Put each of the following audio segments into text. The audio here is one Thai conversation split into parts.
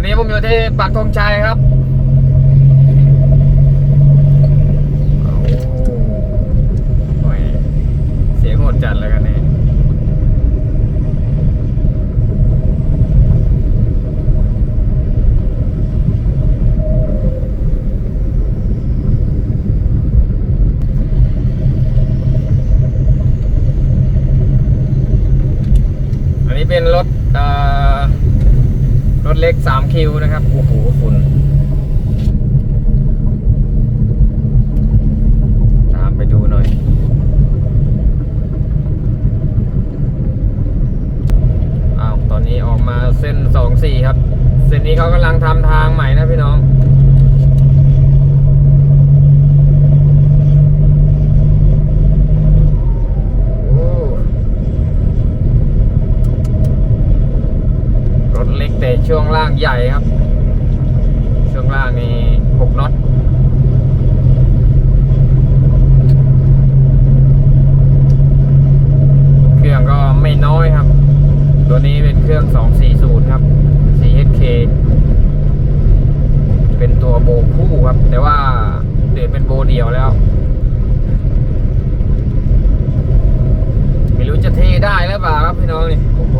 วันนี้ผมอยู่ที่ปักธงชัยครับ เสียงโหดจัดเลยกันนี่อันนี้เป็นรถ เล็ก 3 คิวนะครับโอ้โหฝุ่น ตามไปดูหน่อย อ้าว ตอนนี้ออกมาเส้น 24 ครับ เส้นนี้เขากำลังทำทางใหม่นะพี่น้อง โอ้ รถเล็กแต่ช่วงล่าง ใหญ่ครับ ช่วงล่างนี่6น็อตเครื่องก็ไม่น้อยครับ ตัวนี้เป็นเครื่อง 240 ครับ 4HK เป็นตัวโบคู่ครับ แต่ว่าเปลี่ยนเป็นโบเดี่ยวแล้ว ไม่รู้จะเทได้หรือเปล่าครับพี่น้องนี่โอ้โห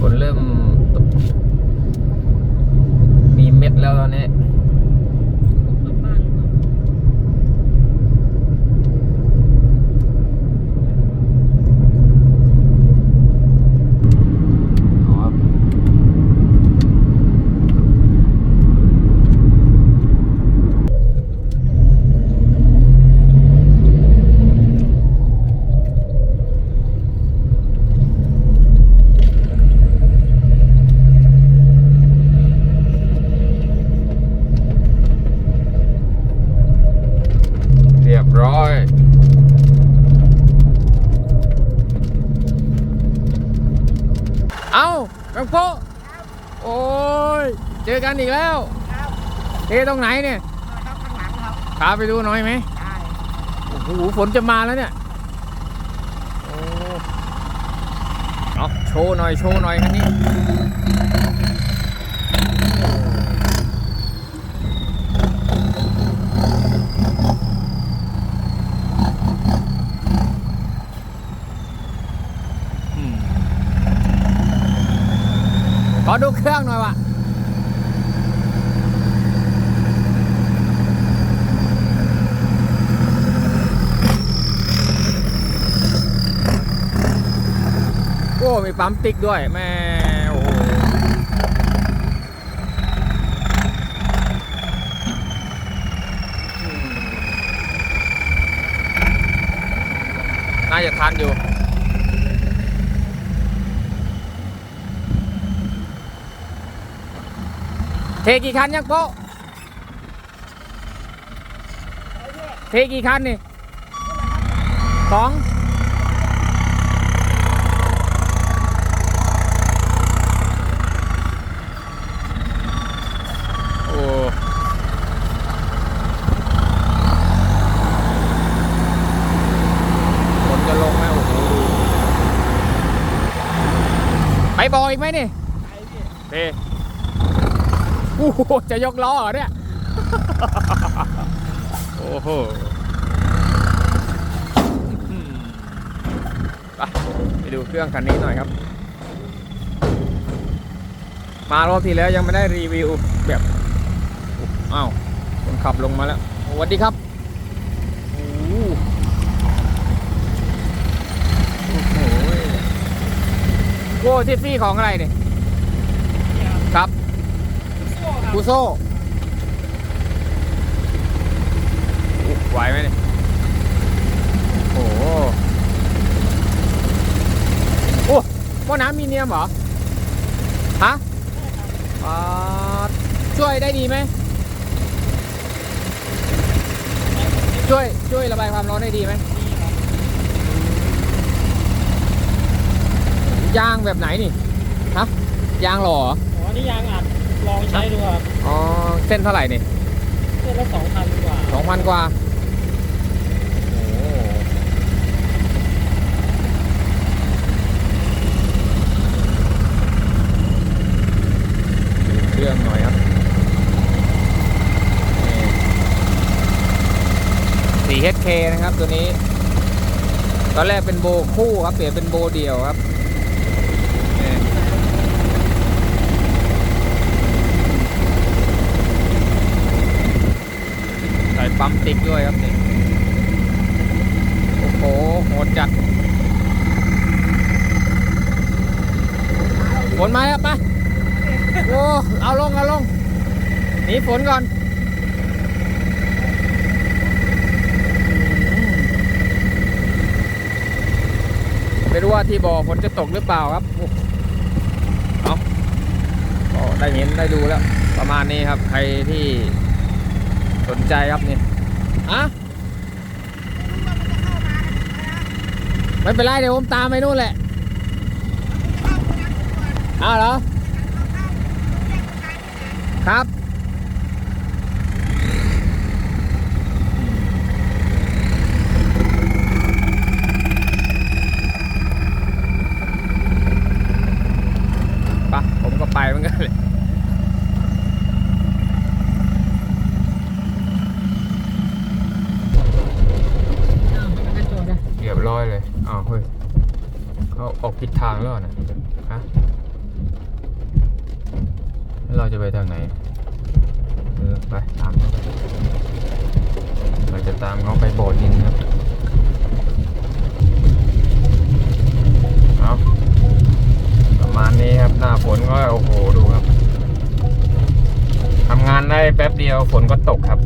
คนเริ่ม ตกมีเม็ดแล้วตอนนี้ อ๋อเรียบร้อย เอาแบงโปะโอ้ย เจอกันอีกแล้วครับเทตรงไหนเนี่ย ครับข้างหลังครับพาไปดูหน่อยไหมได้โอ้โหฝนจะมาแล้วเนี่ยโอ้เอาโชว์หน่อย โชว์หน่อยคันนี้ ขอดูเครื่องหน่อยวะโอ้มีปั๊มติ๊กด้วยแม่โอ้น่าจะทันอยู่ กี่คันยังโป๊ะเทกี่คันนี่สองโอ้ฝนจะลงแล้วโอ้โหไปบอยอีกไหมนี่ไปพี่เท โอ้โหจะยกล้อเหรอเนี่ย โอ้โหอืมไปไปดูเครื่องคันนี้หน่อยครับ มารอบที่แล้วยังไม่ได้รีวิวแบบอ้าวคนขับลงมาแล้วสวัสดีครับโอ้โหโอ้โหโอ้ทิฟฟี่ของอะไรเนี่ยครับโซ่ครับ กูโซ่อุ๊ยไหวไหมเนี่ยโอ้โหโอ้หม้อน้ำมีเนียมเหรอ ฮะอ่าช่วยได้ดีไหม ช่วย ช่วยระบายความร้อนได้ดีไหม ยางแบบไหนนี่ ฮะ ยางหล่อเหรออ๋อนี่ยางอัด ลองใช้ดูครับอ๋อ เส้นเท่าไหร่นี่เส้นละสองพันกว่าสองพันกว่าเครื่องหน่อยครับ4 HK นะครับตัวนี้ ตอนแรกเป็นโบคู่ครับ เปลี่ยนเป็นโบเดี่ยวครับ ปั๊มติ๊กด้วยครับนี่โอ้โหโหดจัดฝนมาครับไปโอ้เอาลงเอาลงหนีฝนก่อนไม่รู้ว่าที่บ่อฝนจะตกหรือเปล่าครับเอาก็ได้เห็นได้ดูแล้ว ประมาณนี้ครับ ใครที่สนใจครับนี่ อะไม่เป็นไรเดี๋ยวผมตามไปนู่นแหละอ้าวเหรอ ครับ ปะผมก็ไปเหมือนกันเลยเรียบร้อยเลยอ้าว เขาออกผิดทางแล้วนะฮะเราจะไปทางไหนเออไปตามเราจะตามเขาไปโบสถ์นินครับเอาประมาณนี้ครับหน้าฝนก็โอ้โหดูครับทำงานได้แป๊บเดียวฝนก็ตกครับ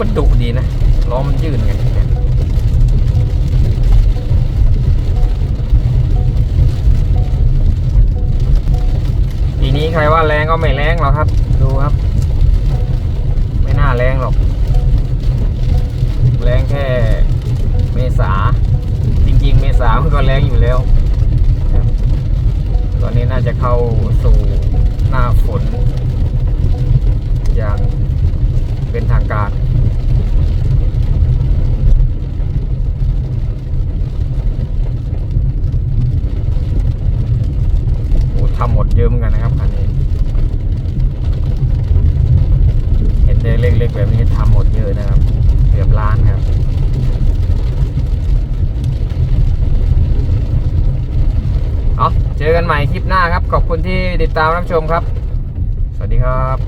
มันดุดีนะล้อมันยื่นกันเนี่ยปีนี้ใครว่าแรงก็ไม่แรงหรอกครับ ดูครับ ไม่น่าแรงหรอก แรงแค่เมษา จริง ๆ เมษามันก็แรงอยู่แล้ว ตอนนี้น่าจะเข้าสู่หน้าฝนอย่างเป็นทางการ โอ้ทำหมดเยอะเหมือนกันนะครับคันนี้ เห็นได้เล็กๆแบบนี้ทำหมดเยอะนะครับ เกือบล้านครับ เอาเจอกันใหม่คลิปหน้าครับ ขอบคุณที่ติดตามรับชมครับ สวัสดีครับ